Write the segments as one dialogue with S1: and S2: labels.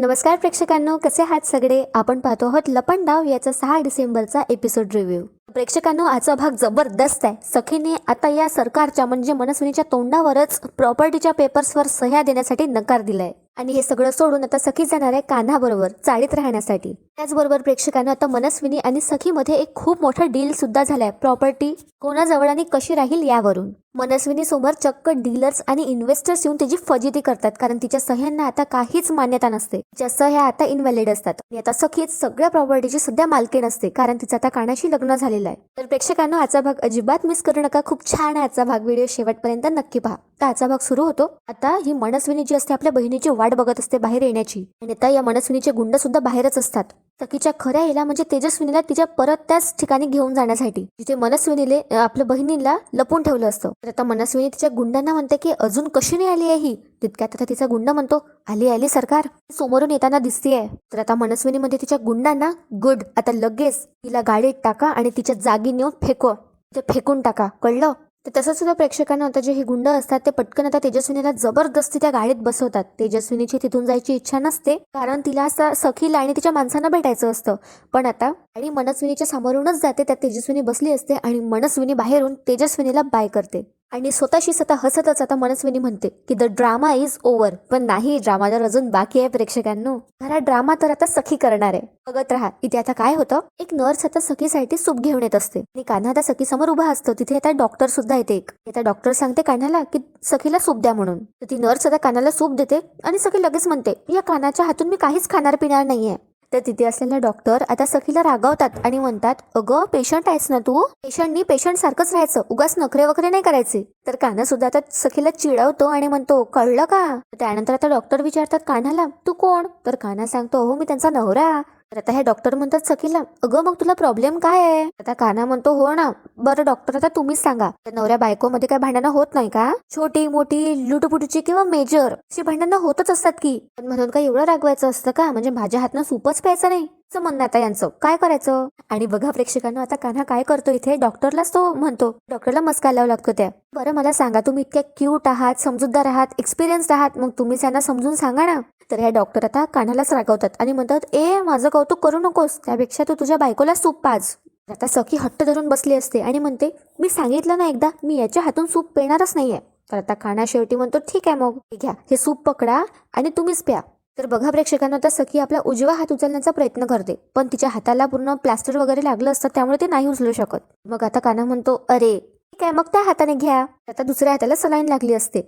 S1: नमस्कार प्रेक्षकांनो कसे आहात सगळे? आपण पाहतो आहोत लपंडाव याचा सहा डिसेंबरचा एपिसोड रिव्ह्यू प्रेक्षकांनो आजचा भाग जबरदस्त आहे. सखीने आता या सरकारच्या म्हणजे मनस्विनीच्या तोंडावरच प्रॉपर्टीच्या पेपर्सवर सह्या देण्यासाठी नकार दिलाय. आणि हे सगळं सोडून आता सखी जाणार आहे कान्हाबरोबर चाळीत राहण्यासाठी. त्याचबरोबर प्रेक्षकांनो आता मनस्विनी आणि सखीमध्ये एक खूप मोठा डील सुद्धा झालाय. प्रॉपर्टी कोणाजवळ आणि कशी राहील यावरून. मनस्विनी समोर चक्क डीलर्स आणि इन्व्हेस्टर्स येऊन त्याची फजिती करतात कारण तिच्या सह्यांना आता काहीच मान्यता नसते. तिच्या सह्या आता इनव्हॅलिड असतात. आणि आता सखीच सगळ्या प्रॉपर्टीची सध्या मालकी नसते कारण तिचं आता कानाशी लग्न झालेलं आहे. तर प्रेक्षकांना आजचा भाग अजिबात मिस करू नका. खूप छान आहे आजचा भाग. व्हिडिओ शेवटपर्यंत नक्की पहा. तर आजचा भाग सुरू होतो. आता ही मनस्विनी जी असते आपल्या बहिणीची वाट बघत असते बाहेर येण्याची. आणि आता या मनस्विनीचे गुंड सुद्धा बाहेरच असतात. सखीच्या खऱ्या हिला म्हणजे तेजस्विनीला तिच्या परत त्याच ठिकाणी घेऊन जाण्यासाठी. जिथे मनस्विनीले आपल्या बहिणीला लपून ठेवलं असतं. तर आता मनस्विनी तिच्या गुंडांना म्हणते की अजून कशी नाही आली आहे ही? तितक्यात आता तिचा गुंड म्हणतो आली आली सरकार. समोरून येताना दिसतीये. तर आता मनस्विनी म्हणते तिच्या गुंडांना गुड आता लगेच तिला गाडीत टाका आणि तिच्या जागी नेऊन फेको ते फेकून टाका. कळलं? तर तसंच सुद्धा प्रेक्षकांना होतं जे हे गुंड असतात ते पटकन आता तेजस्विनीला जबरदस्ती त्या गाडीत बसवतात. तेजस्विनीची तिथून जायची इच्छा नसते कारण तिला असं सखीला आणि तिच्या माणसांना भेटायचं असतं. पण आता आणि मनस्विनीच्या समोरूनच जाते त्यात तेजस्विनी बसली असते आणि मनस्विनी बाहेरून तेजस्विनीला बाय करते. आणि स्वतःशी स्वतः हसतच आता मनस्विनी म्हणते की द ड्रामा इज ओव्हर पण नाही ड्रामा तर अजून बाकी आहे प्रेक्षकांनो. खरा ड्रामा तर आता सखी करणार आहे. बघत राहा इथे आता काय होतं? एक नर्स आता सखीसाठी सूप घेऊन येत असते. आणि कान्हा आता सखी समोर उभा असतो. तिथे आता डॉक्टर सुद्धा येते एक. आता डॉक्टर सांगते कान्हाला की सखीला सूप द्या म्हणून. तर ती नर्स आता कानाला सूप देते आणि सखी लगेच म्हणते या कानाच्या हातून मी काहीच खाणार पिणार नाहीये. तर तिथे असलेला डॉक्टर आता सखीला रागावतात आणि म्हणतात अगं पेशंट आहेस ना तू? पेशंटनी पेशंट सारखंच राहायचं. उगाच नखरे वगैरे नाही करायचे. तर कान्हा सुद्धा आता सखीला चिडवतो आणि म्हणतो कळलं का? त्यानंतर आता डॉक्टर विचारतात कान्हाला तू कोण? तर कान्हा सांगतो हो मी त्यांचा नवरा. तर आता हे डॉक्टर म्हणतात सखीला अगं मग तुला प्रॉब्लेम काय आहे? आता कान्हा म्हणतो हो ना बरं डॉक्टर आता तुम्हीच सांगा. त्या नवऱ्या बायकोमध्ये काय भांडणं होत नाही का? छोटी मोठी लुटपुटची किंवा मेजर अशी भांडणं होतच असतात की. पण म्हणून काय एवढं रागवायचं असतं का? म्हणजे माझ्या हातनं सूपच प्यायचं नाही. असं म्हणणं आता यांचं. काय करायचं? आणि बघा प्रेक्षकांना आता कान्हा काय करतो इथे? डॉक्टरलाच तो म्हणतो. डॉक्टरला मस्का लावा लागतो त्या. बरं मला सांगा तुम्ही इतक्या क्यूट आहात समजूतदार आहात एक्सपिरियन्स आहात मग तुम्हीच यांना समजून सांगा ना. तर ह्या डॉक्टर आता कान्हालाच रागवतात आणि म्हणतात ए माझं कौतुक करू नकोस. त्यापेक्षा तू तुझ्या बायकोला सूप पाज. आता सखी हट्ट धरून बसली असते आणि म्हणते मी सांगितलं ना एकदा मी याच्या हातून सूप पिणारच नाहीये. तर आता कान्हा शेवटी म्हणतो ठीक आहे मग घ्या. हे सूप पकडा आणि तुम्हीच प्या. तर बघा प्रेक्षकांना आता सखी आपला उजवा हात उचलण्याचा प्रयत्न करते पण तिच्या हाताला पूर्ण प्लास्टर वगैरे लागलं असतं त्यामुळे ते नाही उचलू शकत. मग आता कान्हा म्हणतो अरे ठीक आहे मग त्या हाताने घ्या. आता दुसऱ्या हाताला सलाईन लागली असते.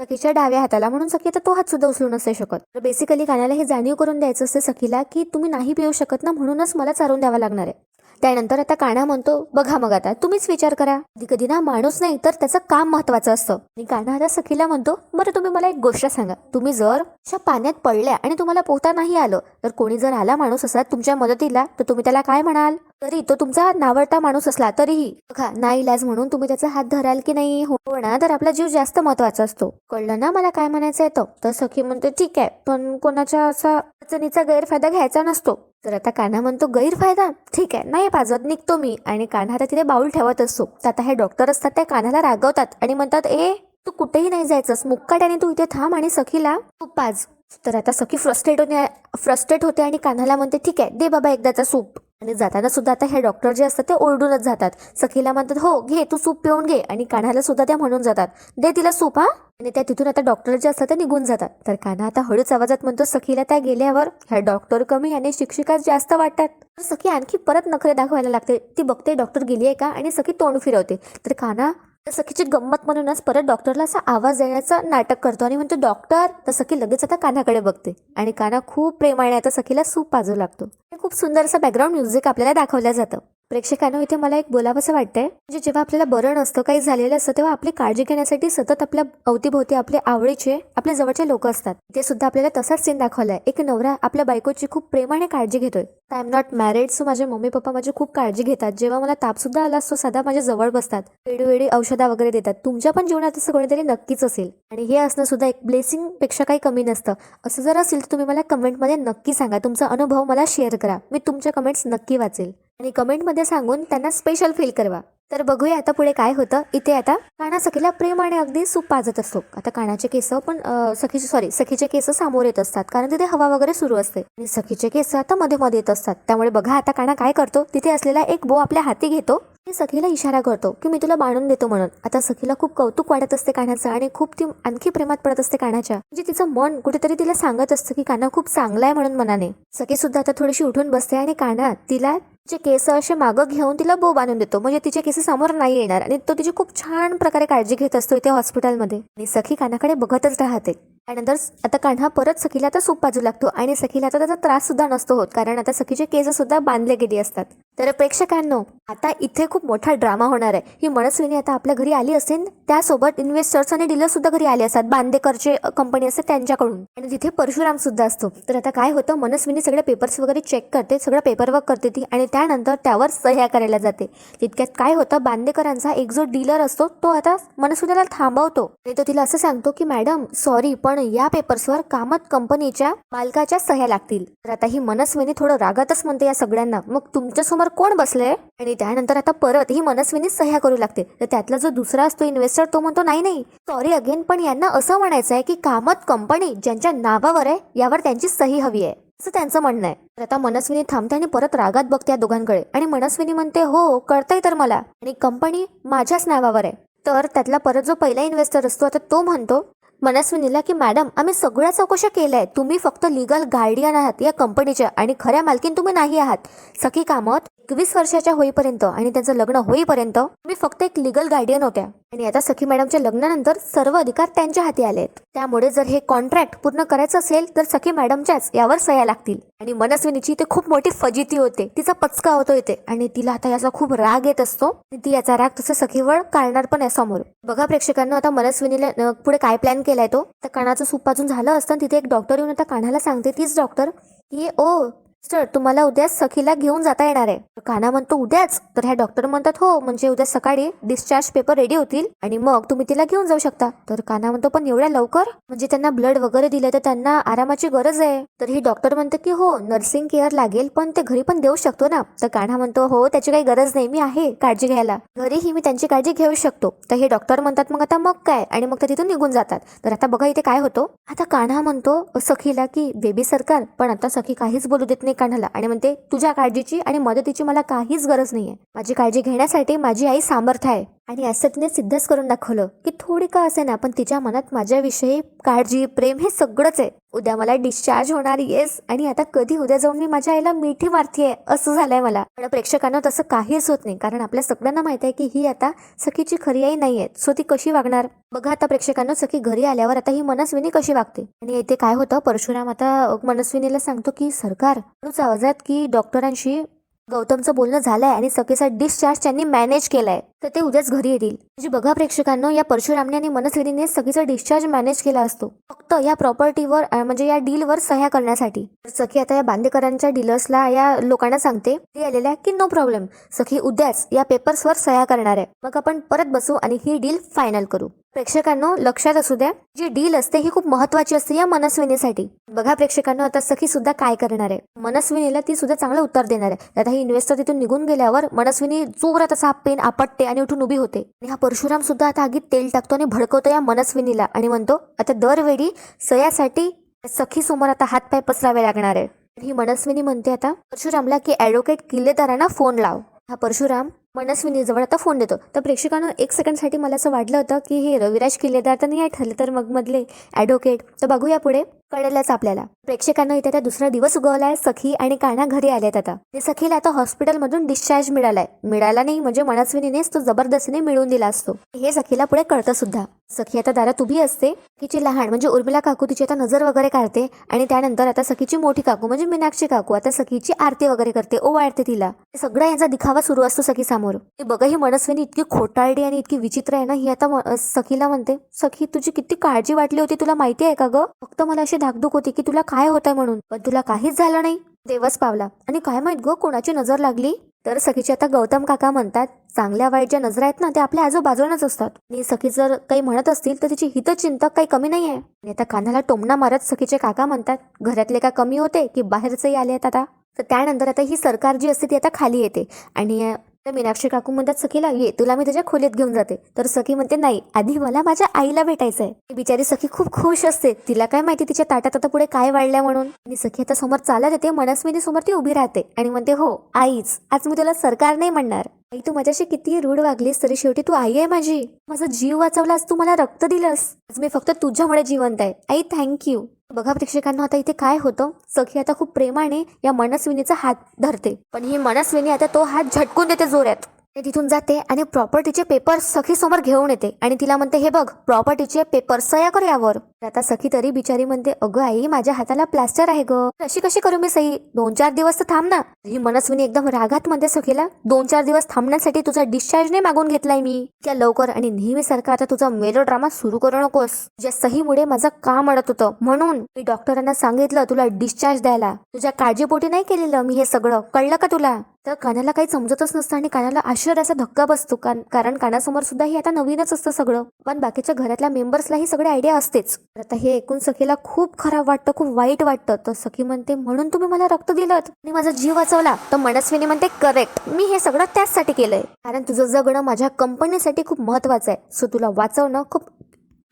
S1: सखीच्या डाव्या हाताला म्हणून सखी आता तो हात सुद्धा उचलू नसे शकत. तर बेसिकली कानाला हे जाणीव करून द्यायचं असते सखीला की तुम्ही नाही पिऊ शकत ना म्हणूनच मला चारून द्यावा लागणार आहे. त्यानंतर आता काना म्हणतो बघा मग आता तुम्हीच विचार करा. कधी कधी ना माणूस नाही तर त्याचं काम महत्वाचं असतं. आणि काना आता सखीला म्हणतो बरं तुम्ही मला एक गोष्ट सांगा. तुम्ही जर अशा पाण्यात पडल्या आणि तुम्हाला पोहता नाही आलं तर कोणी जर आला माणूस असला तुमच्या मदतीला तर तुम्ही त्याला काय म्हणाल? तरी तो तुमचा नावडता माणूस असला तरीही बघा नाही इलाज म्हणून तुम्ही त्याचा हात धराल की नाही हो ना तर आपला जीव जास्त महत्त्वाचा असतो. कळलं ना मला काय म्हणायचं येतं तर सखी म्हणते ठीक आहे पण कोणाच्या असा अडचणीचा गैरफायदा घ्यायचा नसतो. तर आता कान्हा म्हणतो गैरफायदा? ठीक आहे नाही पाजत निघतो मी. आणि कान्हा आता तिथे बाऊल ठेवत असतो. तर आता हे डॉक्टर असतात ते कान्हाला रागवतात आणि म्हणतात ए तू कुठेही नाही जायचंस मुक्काट्याने तू इथे थांब आणि सखीला तू पाज. तर आता सखी फ्रस्ट्रेट होते फ्रस्ट्रेट होते आणि कान्हाला म्हणते ठीक आहे दे बाबा एकदाचा सूप. आणि जाताना सुद्धा आता हे डॉक्टर जे असतात ते ओरडूनच जातात. सखीला म्हणतात हो घे तू सूप पिऊन घे. आणि कान्हाला सुद्धा त्या म्हणून जातात दे तिला सूप हा. आणि त्या तिथून आता डॉक्टर जे असतात ते निघून जातात. तर कान्हा आता हळूच आवाजात म्हणतो सखीला त्या गेल्यावर ह्या डॉक्टर कमी आणि शिक्षिका जास्त वाटतात. तर सखी आणखी परत नखरे दाखवायला लागते. ती बघते डॉक्टर गेली आहे का? आणि सखी तोंड फिरवते. तर कान्हा तर सखीची गंमत म्हणूनच परत डॉक्टरला असा आवाज देण्याचं नाटक करतो. आणि म्हणतो डॉक्टर तर सखी लगेच आता कानाकडे बघते. आणि काना खूप प्रेमाने आता सखीला सूप पाजू लागतो. खूप सुंदर असं बॅकग्राऊंड म्युझिक आपल्याला दाखवलं जातं. प्रेक्षकांना इथे मला एक बोलावंसं वाटतंय. म्हणजे जेव्हा आपल्याला बरं नसतं काही झालेलं असतं तेव्हा आपली काळजी घेण्यासाठी सतत आपल्या अवतीभोवती आपले आवडीचे आपल्या जवळचे लोक असतात. ते सुद्धा आपल्याला तसाच सीन दाखवलाय. एक नवरा आपल्या बायकोची खूप प्रेमाने काळजी घेतोय. I am not married so माझे मम्मी पप्पा माझी खूप काळजी घेतात. जेव्हा मला ताप सुद्धा आला असतो सदा माझ्या जवळ बसतात. वेळोवेळी औषधा वगैरे देतात. तुमच्या पण जीवनात असं कोणीतरी नक्कीच असेल. आणि हे असणं सुद्धा एक ब्लेसिंगपेक्षा काही कमी नसतं. असं जर असेल तर तुम्ही मला कमेंटमध्ये नक्की सांगा. तुमचा अनुभव मला शेअर करा. मी तुमच्या कमेंट्स नक्की वाचेल. आणि कमेंटमध्ये सांगून त्यांना स्पेशल फील करवा. तर बघूया आता पुढे काय होतं. इथे आता काना सखीला प्रेम आणि अगदी सूप पाजत असतो. आता कानाचे केस पण सखीचे सॉरी सखीचे केस समोर येत असतात. कारण तिथे हवा वगैरे सुरू असते. आणि सखीचे केस आता मध्ये मध्ये येत असतात. त्यामुळे बघा आता काना काय करतो. तिथे असलेला एक बो आपल्या हाती घेतो. आणि सखीला इशारा करतो की मी तुला बांधून देतो म्हणून. आता सखीला खूप कौतुक वाटत असते कानाचं आणि खूप ती आणखी प्रेमात पडत असते कानाच्या. म्हणजे तिचं मन कुठेतरी तिला सांगत असतं की काना खूप चांगला आहे म्हणून मनाने. सखी सुद्धा आता थोडीशी उठून बसते आणि काना तिला जे केस असे मागं घेऊन तिला बो बांधून देतो. म्हणजे तिचे केस समोर नाही येणार. आणि तो तिची खूप छान प्रकारे काळजी घेत असतो इथे हॉस्पिटलमध्ये. आणि सखी कानाकडे बघतच राहते. त्यानंतर आता कान्हा परत सखीला आता सूप बाजू लागतो. आणि सखीला आता त्याचा त्रास सुद्धा नसतो होत. कारण आता सखीचे केस सुद्धा बांधले गेली असतात. तर प्रेक्षकांनो आता इथे खूप मोठा ड्रामा होणार आहे. ही मनस्विनी आता आपल्या घरी आली असेल त्यासोबत इन्व्हेस्टर्स आणि डीलर सुद्धा घरी आले असतात. बांदेकरचे कंपनी असते त्यांच्याकडून. आणि तिथे परशुराम सुद्धा असतो. तर आता काय होतं मनस्विनी सगळे पेपर्स वगैरे चेक करते सगळं पेपरवर्क करते ती आणि त्यानंतर त्यावर सह्या करायला जाते. तितक्यात काय होतं बांदेकरांचा एक जो डीलर असतो तो आता मनस्विनीला थांबवतो. आणि तो तिला असं सांगतो की मॅडम सॉरी पण या पेपर्सवर कामत कंपनीच्या मालकाच्या सह्या लागतील. तर आता ही मनस्विनी थोडं रागातच म्हणते या सगळ्यांना. मग तुमच्यासमोर कोण बसले? आणि त्यानंतर आता परत ही मनस्विनीच सह्या करू लागते. तर त्यातला जो दुसरा असतो इन्व्हेस्टर तो म्हणतो नाही नाही सॉरी अगेन पण यांना असं म्हणायचं आहे की कामत कंपनी ज्यांच्या नावावर आहे यावर त्यांची सही हवी आहे. असं त्यांचं म्हणणं आहे. तर आता मनस्विनी थांबते आणि परत रागात बघते या दोघांकडे. आणि मनस्विनी म्हणते हो कळतंय तर मला. आणि कंपनी माझ्याच नावावर आहे. तर त्यातला परत जो पहिला इन्व्हेस्टर असतो आता तो म्हणतो मनस्विनीला की मॅडम आम्ही सगळ्या चौकशा केल्या आहेत. तुम्ही फक्त लिगल गार्डियन आहात या कंपनीच्या आणि खऱ्या मालकीन तुम्ही नाही आहात. सखी कामत एकवीस वर्षाच्या होईपर्यंत आणि त्यांचं लग्न होईपर्यंत तुम्ही फक्त एक लिगल गार्डियन होत्या. आणि आता सखी मॅडमच्या लग्नानंतर सर्व अधिकार त्यांच्या हाती आले आहेत त्यामुळे जर हे कॉन्ट्रॅक्ट पूर्ण करायचं असेल तर सखी मॅडमच्याच यावर सह्या लागतील. आणि मनस्विनीची ते खूप मोठी फजिती होते. तिचा पचका होतो इथे. आणि तिला आता याचा खूप राग येत असतो. ती याचा राग तसं सखीवर काढणार पण आहे समोर. बघा प्रेक्षकांना आता मनस्विनीला पुढे काय प्लॅन केलाय तो? तर कानाचं सूप पाजून झालं असतं तिथे एक डॉक्टर येऊन आता कानाला सांगते. तीच डॉक्टर की ओ सर तुम्हाला उद्या सखीला घेऊन जाता येणार आहे. तर काना म्हणतो उद्याच? तर ह्या डॉक्टर म्हणतात हो म्हणजे उद्या सकाळी डिस्चार्ज पेपर रेडी होतील आणि मग तुम्ही तिला घेऊन जाऊ शकता. तर काना म्हणतो पण एवढ्या लवकर? म्हणजे त्यांना ब्लड वगैरे दिलं तर त्यांना आरामाची गरज आहे. तर ही डॉक्टर म्हणते की हो नर्सिंग केअर लागेल पण ते घरी पण देऊ शकतो ना. तर कान्हा म्हणतो हो त्याची काही गरज नाही मी आहे काळजी घ्यायला. घरीही मी त्यांची काळजी घेऊ शकतो. तर हे डॉक्टर म्हणतात मग आता मग काय? आणि मग ते तिथून निघून जातात. तर आता बघा इथे काय होतो. आता कान्हा म्हणतो सखीला की बेबी सरकार पण आता सखी काहीच बोलू देत नाही. कान्हाला आणि म्हणते तुझ्या काळजीची आणि मदतीची मला काहीच गरज नाहीये. माझी काळजी घेण्यासाठी माझी आई सामर्थ्य आहे. आणि असं तिने सिद्धच करून दाखवलं की थोडी का असे ना पण तिच्या मनात माझ्याविषयी काळजी प्रेम हे सगळंच आहे. उद्या मला डिस्चार्ज होणार येस आणि आता कधी उद्या जाऊन मी माझ्या आईला मिठी मारतीये असं झालंय मला. पण प्रेक्षकांना तसं काहीच होत नाही कारण आपल्या सगळ्यांना माहीत आहे की ही आता सखीची खरी आई नाहीये. सो ती कशी वागणार? बघा आता प्रेक्षकांना सखी घरी आल्यावर आता ही मनस्विनी कशी वागते? आणि येथे काय होतं? परशुराम आता मनस्विनीला सांगतो की सरकार आवाजात की डॉक्टरांशी गौतमचं बोलणं झालंय आणि सखीचा डिस्चार्ज त्यांनी मॅनेज केलाय. तर ते उद्याच घरी येतील. म्हणजे बघा प्रेक्षकांना या परशुरामने आणि मनस्विनीने सगळीचा डिस्चार्ज मॅनेज केला असतो. फक्त या प्रॉपर्टीवर म्हणजे या डीलवर सह्या करण्यासाठी. तर सखी आता या बांदेकरांच्या डीलर्सला या लोकांना सांगते ते आलेल्या की नो प्रॉब्लेम सखी उद्याच या पेपर्सवर सह्या करणार आहे. मग आपण परत बसू आणि ही डील फायनल करू. प्रेक्षकांनो लक्षात असू द्या जी डील असते ही खूप महत्वाची असते या मनस्विनीसाठी. बघा प्रेक्षकांनो आता सखी सुद्धा काय करणार आहे? मनस्विनीला ती सुद्धा चांगलं उत्तर देणार आहे. आता ही इन्व्हेस्टर तिथून निघून गेल्यावर मनस्विनी जोरात असा पेन आपटते आणि उठून उभी होते. आणि हा परशुराम सुद्धा आता आगीत तेल टाकतो आणि भडकवतो या मनस्विनीला. आणि म्हणतो आता दरवेळी सयासाठी सखी समोर आता हातपाय पसरावे लागणार आहे. ही मनस्विनी म्हणते आता परशुरामला की ॲडव्होकेट किल्लेदारांना फोन लाव. हा परशुराम मनस्विनी जवळ आता फोन देतो. तर प्रेक्षकांना एक सेकंडसाठी मला असं वाटलं होतं की हे रविराज किल्लेदार तर नाही ठरले तर मग मधले ॲडव्होकेट तर बघूया पुढे. कळेलच आपल्याला. प्रेक्षकांना इथे आता दुसरा दिवस उगवलाय सखी आणि कान्हा घरी आलेत आता. ते सखीला आता हॉस्पिटलमधून डिस्चार्ज मिळालाय. मिळाला नाही म्हणजे मनस्विनीनेच तो जबरदस्तीने मिळवून दिला असतो. हे सखीला पुढे कळतं सुद्धा. सखी आता दारात उभी असते. तिची लहान म्हणजे उर्मिला काकू तिची आता नजर वगैरे काढते. आणि त्यानंतर आता सखीची मोठी काकू म्हणजे मीनाक्षी काकू आता सखीची आरती वगैरे करते ओवाळते तिला. हे सगळा यांचा दिखावा सुरू असतो सखी समोर. ते बघा ही मनस्विनी इतकी खोटाळडी आणि इतकी विचित्र आहे ना ही आता म- सखीला म्हणते. सखी तुझी किती काळजी वाटली होती तुला माहिती आहे का ग? फक्त मला अशी धाकधूक होती की तुला काय होतंय म्हणून. पण तुला काहीच झालं नाही. देवच पावला. आणि काय माहीत ग कोणाची नजर लागली? तर सखीचे आता गौतम काका म्हणतात चांगल्या वाईट ज्या नजरा आहेत ना त्या आपल्या आजूबाजूलाच असतात. आणि सखी जर काही म्हणत असतील तर तिची हितचिंतक काही कमी नाही आहे आणि आता कानाला टोमणा मारत सखीचे काका म्हणतात घरातले का कमी होते की बाहेरचेही आले आहेत आता? तर त्यानंतर आता ही सरकार जी असते ती आता खाली येते. आणि तर मीनाक्षी काकू म्हणतात सखीला ये तुला मी तुझ्या खोलीत घेऊन जाते. तर सखी म्हणते नाही आधी मला माझ्या आईला भेटायचं आहे बिचारी सखी खूप खुश असते. तिला काय माहिती तिच्या ताटात आता पुढे काय वाढल्या म्हणून? आणि सखी आता समोर चालत येते मनस्मिनी समोर ती उभी राहते आणि म्हणते हो आईच आज मी तुला सरकार नाही म्हणणार. आई तू माझ्याशी किती रूढ वागलीस तरी शेवटी तू आई आहे माझी. माझा जीव वाचवलास तू मला रक्त दिलंस. आज मी फक्त तुझ्यामुळे जिवंत आहे. आई थँक्यू बघा प्रेक्षकांना आता इथे काय होतं? सखी आता खूप प्रेमाने या मनस्विनीचा हात धरते. पण ही मनस्विनी आता तो हात झटकून देते जोरात. ते तिथून जाते आणि प्रॉपर्टीचे पेपर सखी समोर घेऊन येते. आणि तिला म्हणते हे बघ प्रॉपर्टीचे पेपर सह्या कर यावर. आता सखी तरी बिचारी म्हणते अगं आई माझ्या हाताला प्लास्टर आहे ग. अशी कशी करू मी सही दोन चार दिवस तर थांब ना. ही मनस्विनी एकदम रागात म्हणते सखीला दोन चार दिवस थांबण्यासाठी तुझा डिस्चार्ज नाही मागून घेतलाय मी. त्या लवकर आणि नेहमीसारखा आता तुझा मेलो ड्रामा सुरू करू नकोस. ज्या सहीमुळे माझं काम अडत होतं. म्हणून मी डॉक्टरांना सांगितलं तुला डिस्चार्ज द्यायला. तुझ्या काळजीपोटी नाही केलेलं मी हे सगळं. कळलं का तुला? तर कानाला काही समजतच नसतं आणि कानाला आश्चर्याचा धक्का बसतो. कान- कारण कानासमोर सुद्धा हे आता नवीनच असतं सगळं. पण बाकीच्या घरातल्या मेंबर्सला ही सगळी आयडिया असतेच. आता हे ऐकून सखीला खूप खराब वाटतं खूप वाईट वाटतं. तर सखी म्हणते म्हणून तुम्ही मला रक्त दिलं आणि माझा जीव वाचवला. तर मनस्विनी म्हणते करेक्ट मी हे सगळं त्याचसाठी केलंय. कारण तुझं जगणं माझ्या कंपनीसाठी खूप महत्वाचं आहे. सो तुला वाचवणं खूप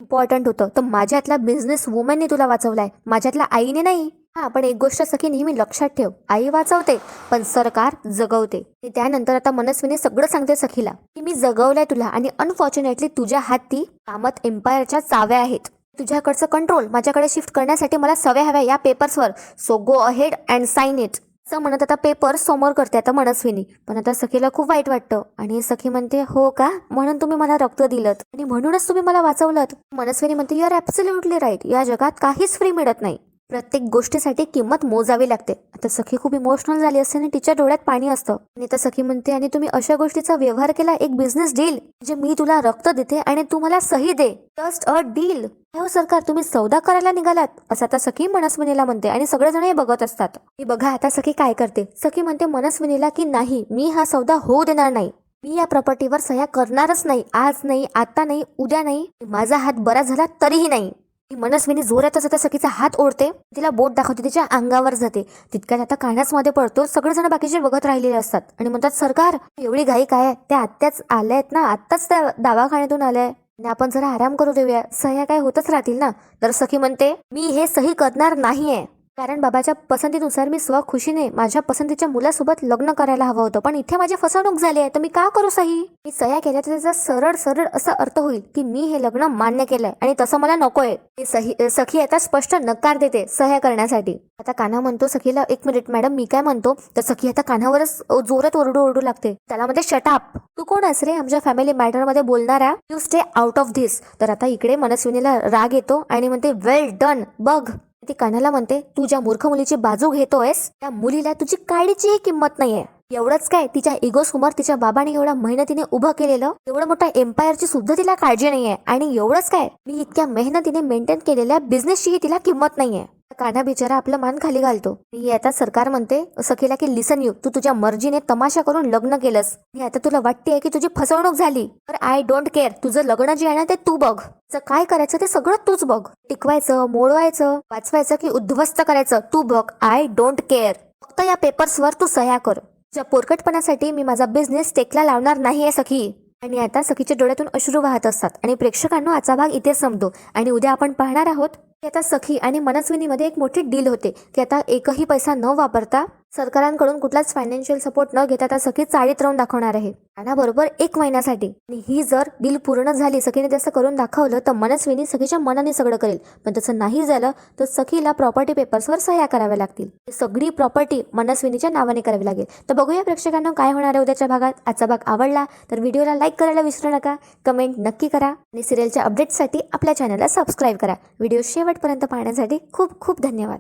S1: इम्पॉर्टंट होतं. तर माझ्यातल्या बिझनेस वुमनने तुला वाचवलाय. माझ्यातल्या आईने नाही. हा पण एक गोष्ट सखी नेहमी लक्षात ठेव. आई वाचवते पण सरकार जगवते. त्यानंतर आता मनस्विने सगळं सांगते सखीला की मी जगवलंय तुला आणि अनफॉर्च्युनेटली तुझ्या हाती कामत एम्पायरच्या चाव्या आहेत. तुझ्याकडचं कंट्रोल माझ्याकडे शिफ्ट करण्यासाठी मला सवय हव्या या पेपर्सवर so go ahead and sign it असं म्हणत आता पेपर समोर करते आता मनस्विनी. पण आता सखीला खूप वाईट वाटतं. आणि सखी म्हणते हो का? म्हणून तुम्ही मला रक्त दिलं आणि म्हणूनच तुम्ही मला वाचवलं मनस्विनी म्हणते यू आर ॲब्सोल्युटली राईट या जगात काहीच फ्री मिळत नाही. प्रत्येक गोष्टीसाठी किंमत मोजावी लागते. आता सखी खूप इमोशनल झाली असते आणि तिच्या डोळ्यात पाणी असतं. आणि तर सखी म्हणते आणि तुम्ही अशा गोष्टीचा व्यवहार केला एक बिझनेस डील म्हणजे मी तुला रक्त देते आणि तू मला सही दे. जस्ट अ डील हो सरकार तुम्ही सौदा करायला निघालात. असं आता सखी मनस्विनीला म्हणते आणि सगळेजण हे बघत असतात. मी बघा आता सखी काय करते? सखी म्हणते मनस्विनीला की नाही मी हा सौदा होऊ देणार नाही. मी या प्रॉपर्टीवर सह्या करणारच नाही आज नाही आता नाही उद्या नाही. माझा हात बरा झाला तरीही नाही. मनस्विनी जोरातच आता सखीचा हात ओढते. तिला बोट दाखवते तिच्या अंगावर जाते. तितक्यात आता कानासमध्ये पडतो. सगळेजण बाकीचे बघत राहिलेले असतात. आणि म्हणतात सरकार एवढी घाई काय आहे? त्या आत्याच आल्या आहेत ना? आत्ताच त्या दवाखान्यातून आल्या आणि आपण जरा आराम करू देऊया. सह्या काय होतच राहतील ना? तर सखी म्हणते मी हे सही करणार नाहीये. कारण बाबाच्या पसंतीनुसार मी स्वखुशीने माझ्या पसंतीच्या मुलासोबत लग्न करायला हवं होतं. पण इथे माझी फसवणूक झाली आहे तर मी का करू सही? मी सह्या केल्या तर त्याचा सरळ सरळ असा अर्थ होईल की मी हे लग्न मान्य केलंय आणि तसं मला नकोय. ती सही सखी आता स्पष्ट नकार देते सह्या करण्यासाठी. आता कान्हा म्हणतो सखीला एक मिनिट मॅडम मी काय म्हणतो? तर सखी आता कानावरच जोरात ओरडू ओरडू लागते. त्याला म्हणजे शटाप तू कोण आहेस रे? आमच्या फॅमिली मॅटरमध्ये बोलणारा? You stay out of this तर आता इकडे मनस्विनीला राग येतो आणि म्हणते वेल डन बघ. ती कानाला म्हणते तू ज्या मूर्ख मुलीची बाजू घेतोयस त्या मुलीला तुझी काडीचीही किंमत नाहीये. एवढंच काय तिच्या इगो समोर तिच्या बाबाने एवढ्या मेहनतीने उभं केलेलं एवढं मोठ्या एम्पायरची सुद्धा तिला काळजी नाहीये. आणि एवढंच काय मी इतक्या मेहनतीने मेंटेन केलेल्या बिझनेसचीही तिला किंमत नाहीये. कान्हा बिचारा आपलं मान खाली घालतो. मी आता सरकार म्हणते सखीला की लिसन यू तू तुझ्या मर्जीने तमाशा करून लग्न केलंस. मी आता तुला वाटते की तुझी फसवणूक झाली. तर आय डोंट केअर तुझं लग्न जे आहे ना ते तू बघ. काय करायचं ते सगळं तूच बघ. टिकवायचं मोडवायचं वाचवायचं की उद्ध्वस्त करायचं तू बघ. आय डोंट केअर फक्त या पेपर्सवर तू सह्या कर. ज्या पोरकटपणासाठी मी माझा बिझनेस टेकला लावणार नाही आहे सखी. आणि आता सखीच्या डोळ्यातून अश्रू वाहत असतात आणि प्रेक्षकांनो आजचा भाग इथेच संपतो. आणि उद्या आपण पाहणार आहोत की आता सखी आणि मनस्विनीमध्ये एक मोठी डील होते की आता एकही पैसा न वापरता सरकारांकडून कुठलाच फायनान्शियल सपोर्ट न घेता त्या सखी चाळीत राहून दाखवणार आहे. आणि बरोबर एक महिन्यासाठी. आणि ही जर डील पूर्ण झाली सखीने तसं करून दाखवलं तर मनस्विनी सखीच्या मनाने सगळं करेल. पण तसं नाही झालं तर सखीला प्रॉपर्टी पेपर्सवर सह्या कराव्या लागतील. सगळी प्रॉपर्टी मनस्विनीच्या नावाने करावी लागेल. तर बघूया प्रेक्षकांना काय होणार आहे उद्याच्या भागात. आजचा भाग आवडला तर व्हिडिओला लाईक करायला विसरू नका. कमेंट नक्की करा. आणि सिरियलच्या अपडेट्ससाठी आपल्या चॅनलला सबस्क्राईब करा. व्हिडिओ शेवटपर्यंत पाहण्यासाठी खूप खूप धन्यवाद.